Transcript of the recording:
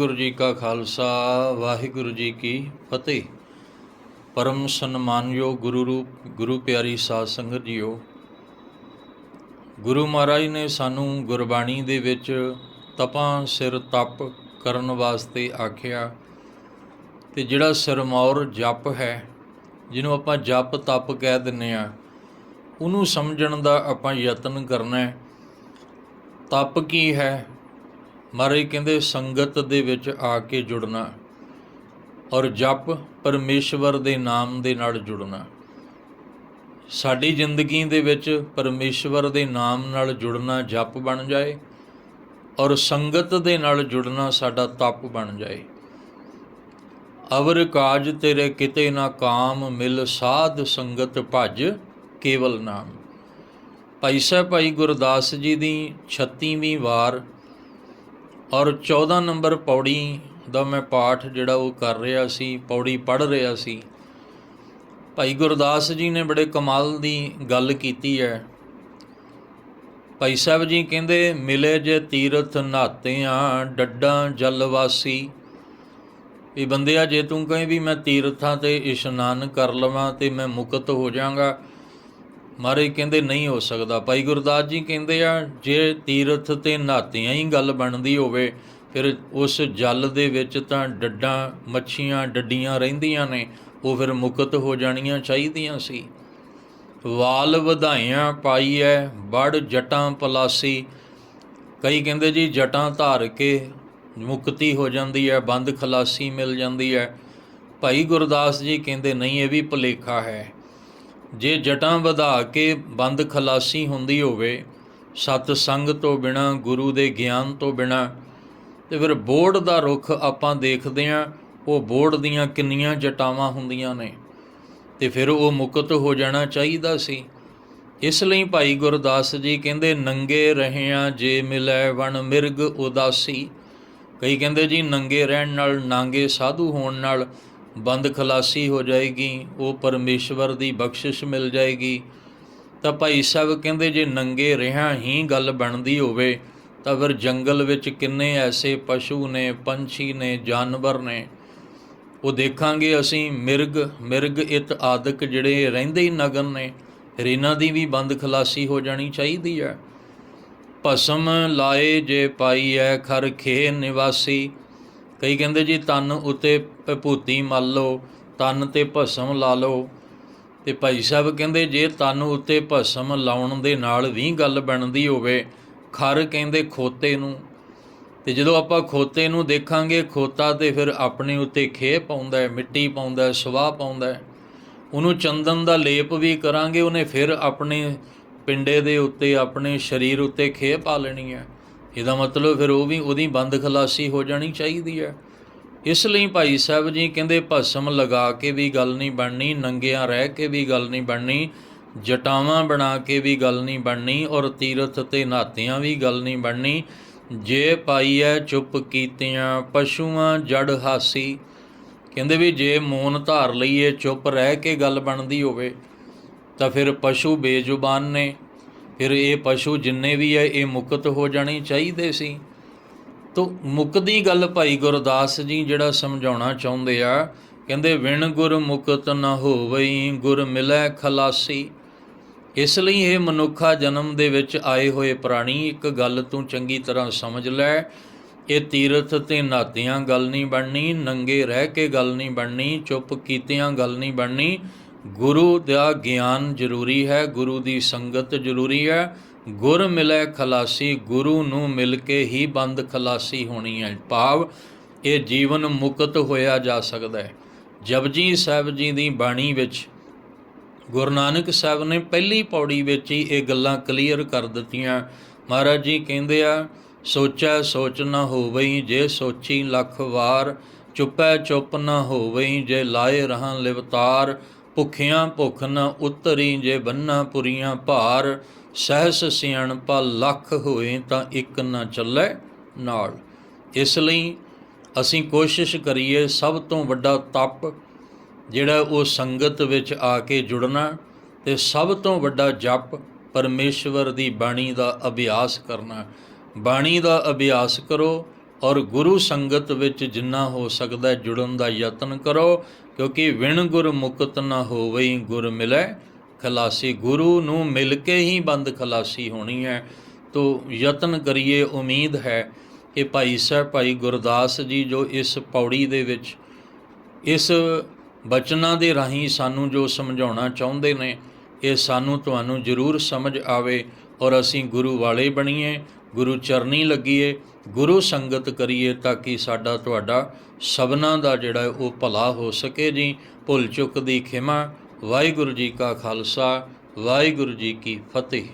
ਵਾਹਿਗੁਰੂ ਜੀ ਕਾ ਖਾਲਸਾ, ਵਾਹਿਗੁਰੂ ਜੀ ਕੀ ਫਤਿਹ। ਪਰਮ ਸਨਮਾਨਯੋਗ ਗੁਰੂ ਰੂਪ, ਗੁਰੂ ਪਿਆਰੀ ਸਾਧ ਸੰਗਤ ਜੀਓ, ਗੁਰੂ ਮਹਾਰਾਜ ਨੇ ਸਾਨੂੰ ਗੁਰਬਾਣੀ ਦੇ ਵਿੱਚ ਤਪਾਂ ਸਿਰ ਤਪ ਕਰਨ ਵਾਸਤੇ ਆਖਿਆ ਤੇ ਜਿਹੜਾ ਸਿਰਮੌਰ ਜਪ ਹੈ, ਜਿਹਨੂੰ ਆਪਾਂ ਜਪ ਤਪ ਕਹਿ ਦਿੰਨੇ ਆ, ਉਹਨੂੰ ਸਮਝਣ ਦਾ ਆਪਾਂ ਯਤਨ ਕਰਨਾ ਹੈ। ਤਪ ਕੀ ਹੈ? ਮਹਾਰਾਜ ਕਹਿੰਦੇ, ਸੰਗਤ ਦੇ ਵਿੱਚ ਆ ਕੇ ਜੁੜਨਾ ਔਰ ਜਪ ਪਰਮੇਸ਼ਵਰ ਦੇ ਨਾਮ ਦੇ ਨਾਲ ਜੁੜਨਾ। ਸਾਡੀ ਜ਼ਿੰਦਗੀ ਦੇ ਵਿੱਚ ਪਰਮੇਸ਼ਵਰ ਦੇ ਨਾਮ ਨਾਲ ਜੁੜਨਾ ਜਪ ਬਣ ਜਾਏ ਔਰ ਸੰਗਤ ਦੇ ਨਾਲ ਜੁੜਨਾ ਸਾਡਾ ਤਪ ਬਣ ਜਾਏ। ਅਵਰ ਕਾਜ ਤੇਰੇ ਕਿਤੇ ਨਾ ਕਾਮ, ਮਿਲ ਸਾਧ ਸੰਗਤ ਭਜ ਕੇਵਲ ਨਾਮ। ਭਾਈ ਸਾਹਿਬ, ਭਾਈ ਗੁਰਦਾਸ ਜੀ ਦੀ 36ਵੀਂ ਵਾਰ ਔਰ 14 ਨੰਬਰ ਪੌੜੀ ਦਾ ਮੈਂ ਪਾਠ ਜਿਹੜਾ ਉਹ ਕਰ ਰਿਹਾ ਸੀ, ਪੌੜੀ ਪੜ੍ਹ ਰਿਹਾ ਸੀ। ਭਾਈ ਗੁਰਦਾਸ ਜੀ ਨੇ ਬੜੇ ਕਮਾਲ ਦੀ ਗੱਲ ਕੀਤੀ ਹੈ। ਭਾਈ ਸਾਹਿਬ ਜੀ ਕਹਿੰਦੇ, ਮਿਲੇ ਜੇ ਤੀਰਥ ਨਾਤਿਆਂ ਡੱਡਾਂ ਜਲਵਾਸੀ ਇਹ ਬੰਦਿਆ, ਜੇ ਤੂੰ ਕਹੇ ਵੀ ਮੈਂ ਤੀਰਥਾਂ ਤੇ ਇਸ਼ਨਾਨ ਕਰ ਲਵਾਂ ਤੇ ਮੈਂ ਮੁਕਤ ਹੋ ਜਾਵਾਂਗਾ ਮਹਾਰਾਜ ਕਹਿੰਦੇ ਨਹੀਂ ਹੋ ਸਕਦਾ। ਭਾਈ ਗੁਰਦਾਸ ਜੀ ਕਹਿੰਦੇ ਆ, ਜੇ ਤੀਰਥ ਤੇ ਨਹਾਤਿਆਂ ਹੀ ਗੱਲ ਬਣਦੀ ਹੋਵੇ, ਫਿਰ ਉਸ ਜਲ ਦੇ ਵਿੱਚ ਤਾਂ ਡੱਡਾਂ, ਮੱਛੀਆਂ ਡੱਡੀਆਂ ਰਹਿੰਦੀਆਂ ਨੇ, ਉਹ ਫਿਰ ਮੁਕਤ ਹੋ ਜਾਣੀਆਂ ਚਾਹੀਦੀਆਂ ਸੀ। ਵਾਲ ਵਧਾਈਆਂ ਪਾਈ ਐ ਬੜ ਜਟਾਂ ਪਲਾਸੀ। ਕਈ ਕਹਿੰਦੇ ਜੀ ਜਟਾਂ ਧਾਰ ਕੇ ਮੁਕਤੀ ਹੋ ਜਾਂਦੀ ਹੈ ਬੰਦ ਖਲਾਸੀ ਮਿਲ ਜਾਂਦੀ ਹੈ ਭਾਈ ਗੁਰਦਾਸ ਜੀ ਕਹਿੰਦੇ ਨਹੀਂ, ਇਹ ਵੀ ਭੁਲੇਖਾ ਹੈ। ਜੇ ਜਟਾਂ ਵਧਾ ਕੇ ਬੰਦ ਖਲਾਸੀ ਹੁੰਦੀ ਹੋਵੇ, ਸਤ ਸੰਗ ਤੋਂ ਬਿਨਾ, ਗੁਰੂ ਦੇ ਗਿਆਨ ਤੋਂ ਬਿਨਾ, ਤੇ ਫਿਰ ਬੋੜ ਦਾ ਰੁੱਖ ਆਪਾਂ ਦੇਖਦੇ ਆਂ, ਉਹ ਬੋੜ ਦੀਆਂ ਕਿੰਨੀਆਂ ਜਟਾਵਾਂ ਹੁੰਦੀਆਂ ਨੇ। ਤੇ ਫਿਰ ਉਹ ਮੁਕਤ ਹੋ ਜਾਣਾ ਚਾਹੀਦਾ ਸੀ। ਇਸ ਲਈ ਭਾਈ ਗੁਰਦਾਸ ਜੀ ਕਹਿੰਦੇ, ਨੰਗੇ ਰਹਿਆਂ ਜੇ ਮਿਲੈ ਵਣ ਮਿਰਗ ਉਦਾਸੀ। ਕਈ ਕਹਿੰਦੇ ਜੀ, ਨੰਗੇ ਰਹਿਣ ਨਾਲ ਨਾਂਗੇ ਸਾਧੂ ਹੋਣ ਨਾਲ ਬੰਦ ਖਲਾਸੀ ਹੋ ਜਾਏਗੀ, ਉਹ ਪਰਮੇਸ਼ਵਰ ਦੀ ਬਖਸ਼ਿਸ਼ ਮਿਲ ਜਾਏਗੀ। ਤਾਂ ਭਾਈ ਸਾਹਿਬ ਕਹਿੰਦੇ, ਜੇ ਨੰਗੇ ਰਹਿਆਂ ਹੀ ਗੱਲ ਬਣਦੀ ਹੋਵੇ, ਤਾਂ ਫਿਰ ਜੰਗਲ ਵਿੱਚ ਕਿੰਨੇ ਐਸੇ ਪਸ਼ੂ ਨੇ, ਪੰਛੀ ਨੇ, ਜਾਨਵਰ ਨੇ। ਉਹ ਦੇਖਾਂਗੇ ਅਸੀਂ, ਮਿਰਗ ਮਿਰਗ ਇਤ ਆਦਿਕ ਜਿਹੜੇ ਰਹਿੰਦੇ ਹੀ ਨਗਨ ਨੇ, ਫਿਰ ਇਹਨਾਂ ਦੀ ਵੀ ਬੰਦ ਖਲਾਸੀ ਹੋ ਜਾਣੀ ਚਾਹੀਦੀ ਹੈ। ਭਸਮ ਲਾਏ ਜੇ ਪਾਈ ਐ ਖਰ ਖੇ ਨਿਵਾਸੀ ਕਈ ਕਹਿੰਦੇ ਜੀ, ਤਨ ਉਤੇ ਭੂਤੀ ਮਲ ਲਓ, ਤਨ ਤੇ ਭਸਮ ਲਾ ਲਓ। ਤੇ ਭਾਈ ਸਾਹਿਬ ਕਹਿੰਦੇ, ਜੇ ਤਨ ਉਤੇ ਭਸਮ ਲਾਉਣ ਦੇ ਨਾਲ ਵੀ ਗੱਲ ਬਣਦੀ ਹੋਵੇ, ਖਰ ਕਹਿੰਦੇ ਖੋਤੇ ਨੂੰ। ਤੇ ਜਦੋਂ ਆਪਾਂ ਖੋਤੇ ਨੂੰ ਦੇਖਾਂਗੇ, ਖੋਤਾ ਤੇ ਫਿਰ ਆਪਣੇ ਉੱਤੇ ਖੇ ਪਾਉਂਦਾ ਹੈ, ਮਿੱਟੀ ਪਾਉਂਦਾ ਹੈ, ਸਵਾਹ ਪਾਉਂਦਾ ਹੈ। ਉਹਨੂੰ ਚੰਦਨ ਦਾ ਲੇਪ ਵੀ ਕਰਾਂਗੇ, ਉਹਨੇ ਫਿਰ ਆਪਣੇ ਪਿੰਡੇ ਦੇ ਉੱਤੇ, ਆਪਣੇ ਸਰੀਰ ਉੱਤੇ ਖੇ ਪਾ ਲੈਣੀ ਹੈ। ਇਹਦਾ ਮਤਲਬ ਫਿਰ ਉਹ ਵੀ ਉਹਦੀ ਬੰਦ ਖਲਾਸੀ ਹੋ ਜਾਣੀ ਚਾਹੀਦੀ ਹੈ। ਇਸ ਲਈ ਭਾਈ ਸਾਹਿਬ ਜੀ ਕਹਿੰਦੇ ਭਸਮ ਲਗਾ ਕੇ ਵੀ ਗੱਲ ਨਹੀਂ ਬਣਨੀ, ਨੰਗਿਆਂ ਰਹਿ ਕੇ ਵੀ ਗੱਲ ਨਹੀਂ ਬਣਨੀ, ਜਟਾਵਾਂ ਬਣਾ ਕੇ ਵੀ ਗੱਲ ਨਹੀਂ ਬਣਨੀ ਔਰ ਤੀਰਥ ਤੇ ਨਾਤਿਆਂ ਵੀ ਗੱਲ ਨਹੀਂ ਬਣਨੀ। ਜੇ ਪਾਈਐ ਚੁੱਪ ਕੀਤਿਆਂ ਪਸ਼ੂਆਂ ਜੜ ਹਾਸੀ। ਕਹਿੰਦੇ ਵੀ ਜੇ ਮੌਨ ਧਾਰ ਲਈਏ ਚੁੱਪ ਰਹਿ ਕੇ ਗੱਲ ਬਣਦੀ ਹੋਵੇ, ਤਾਂ ਫਿਰ ਪਸ਼ੂ ਬੇਜ਼ੁਬਾਨ ਨੇ। ਫਿਰ ਇਹ ਪਸ਼ੂ ਜਿੰਨੇ ਵੀ ਹੈ ਇਹ ਮੁਕਤ ਹੋ ਜਾਣੇ ਚਾਹੀਦੇ ਸੀ। ਤੋ ਮੁਕਦੀ ਗੱਲ ਭਾਈ ਗੁਰਦਾਸ ਜੀ ਜਿਹੜਾ ਸਮਝਾਉਣਾ ਚਾਹੁੰਦੇ ਆ, ਕਹਿੰਦੇ, ਵਿਣ ਗੁਰ ਮੁਕਤ ਨਾ ਹੋਵਈ, ਗੁਰ ਮਿਲੈ ਖਲਾਸੀ। ਇਸ ਲਈ ਇਹ ਮਨੁੱਖਾ ਜਨਮ ਦੇ ਵਿੱਚ ਆਏ ਹੋਏ ਪ੍ਰਾਣੀ ਇੱਕ ਗੱਲ ਤੂੰ ਚੰਗੀ ਤਰ੍ਹਾਂ ਸਮਝ ਲੈ। ਇਹ ਤੀਰਥ ਤੇ ਨਾਤਿਆਂ ਗੱਲ ਨਹੀਂ ਬਣਨੀ, ਨੰਗੇ ਰਹਿ ਕੇ ਗੱਲ ਨਹੀਂ ਬਣਨੀ, ਚੁੱਪ ਕੀਤਿਆਂ ਗੱਲ ਨਹੀਂ ਬਣਨੀ। ਗੁਰੂ ਦਾ ਗਿਆਨ ਜ਼ਰੂਰੀ ਹੈ, ਗੁਰੂ ਦੀ ਸੰਗਤ ਜ਼ਰੂਰੀ ਹੈ। ਗੁਰ ਮਿਲੇ ਖਲਾਸੀ, ਗੁਰੂ ਨੂੰ ਮਿਲ ਕੇ ਹੀ ਬੰਦ ਖਲਾਸੀ ਹੋਣੀ ਹੈ। ਭਾਵ ਇਹ ਜੀਵਨ ਮੁਕਤ ਹੋਇਆ ਜਾ ਸਕਦਾ ਹੈ। ਜਪਜੀ ਸਾਹਿਬ ਜੀ ਦੀ ਬਾਣੀ ਵਿੱਚ ਗੁਰੂ ਨਾਨਕ ਸਾਹਿਬ ਨੇ ਪਹਿਲੀ ਪੌੜੀ ਵਿੱਚ ਹੀ ਇਹ ਗੱਲਾਂ ਕਲੀਅਰ ਕਰ ਦਿੱਤੀਆਂ। ਮਹਾਰਾਜ ਜੀ ਕਹਿੰਦੇ ਆ, ਸੋਚੈ ਸੋਚ ਨਾ ਹੋਵਈ ਜੇ ਸੋਚੀ ਲੱਖ ਵਾਰ, ਚੁੱਪੈ ਚੁੱਪ ਨਾ ਹੋਵਈ ਜੇ ਲਾਏ ਰਹਾਂ ਲਿਵਤਾਰ। ਭੁੱਖਿਆਂ ਭੁੱਖ ਨਾ ਉਤਰੀ ਜੇ ਬੰਨਾ ਪੁਰੀਆਂ ਭਾਰ, ਸਹਿਸ ਸਿਆਣਪਾ ਲੱਖ ਹੋਏ ਤਾਂ ਇੱਕ ਨਾ ਚੱਲੇ ਨਾਲ। ਇਸ ਲਈ ਅਸੀਂ ਕੋਸ਼ਿਸ਼ ਕਰੀਏ ਸਭ ਤੋਂ ਵੱਡਾ ਤਪ, ਜਿਹੜਾ ਉਹ ਸੰਗਤ ਵਿੱਚ ਆ ਕੇ ਜੁੜਨਾ ਤੇ ਸਭ ਤੋਂ ਵੱਡਾ ਜਪ ਪਰਮੇਸ਼ਵਰ ਦੀ ਬਾਣੀ ਦਾ ਅਭਿਆਸ ਕਰਨਾ। ਬਾਣੀ ਦਾ ਅਭਿਆਸ ਕਰੋ ਔਰ ਗੁਰੂ ਸੰਗਤ ਵਿੱਚ ਜਿੰਨਾ ਹੋ ਸਕਦਾ ਜੁੜਨ ਦਾ ਯਤਨ ਕਰੋ, ਕਿਉਂਕਿ ਵਿਣ ਗੁਰ ਮੁਕਤ ਨਾ ਹੋਵਈ ਗੁਰ ਮਿਲੈ। ਖਲਾਸੀ ਗੁਰੂ ਨੂੰ ਮਿਲ ਕੇ ਹੀ ਬੰਦ ਖਲਾਸੀ ਹੋਣੀ ਹੈ। ਤੋ ਯਤਨ ਕਰੀਏ, ਉਮੀਦ ਹੈ ਕਿ ਭਾਈ ਸਾਹਿਬ, ਭਾਈ ਗੁਰਦਾਸ ਜੀ ਜੋ ਇਸ ਪੌੜੀ ਦੇ ਵਿੱਚ, ਇਸ ਬਚਨਾਂ ਦੇ ਰਾਹੀਂ ਸਾਨੂੰ ਜੋ ਸਮਝਾਉਣਾ ਚਾਹੁੰਦੇ ਨੇ, ਇਹ ਸਾਨੂੰ ਤੁਹਾਨੂੰ ਜ਼ਰੂਰ ਸਮਝ ਆਵੇ ਔਰ ਅਸੀਂ ਗੁਰੂ ਵਾਲੇ ਬਣੀਏ, ਗੁਰੂ ਚਰਨੀ ਲੱਗੀਏ। ਗੁਰੂ ਸੰਗਤ ਕਰੀਏ ਤਾਂ ਕਿ ਸਾਡਾ ਤੁਹਾਡਾ ਸਭਨਾ ਦਾ ਜਿਹੜਾ ਉਹ ਭਲਾ ਹੋ ਸਕੇ ਜੀ। ਭੁੱਲ ਚੁੱਕ ਦੀ ਖਿਮਾ। ਵਾਹਿਗੁਰੂ ਜੀ ਕਾ ਖਾਲਸਾ, ਵਾਹਿਗੁਰੂ ਜੀ ਕੀ ਫਤਿਹ।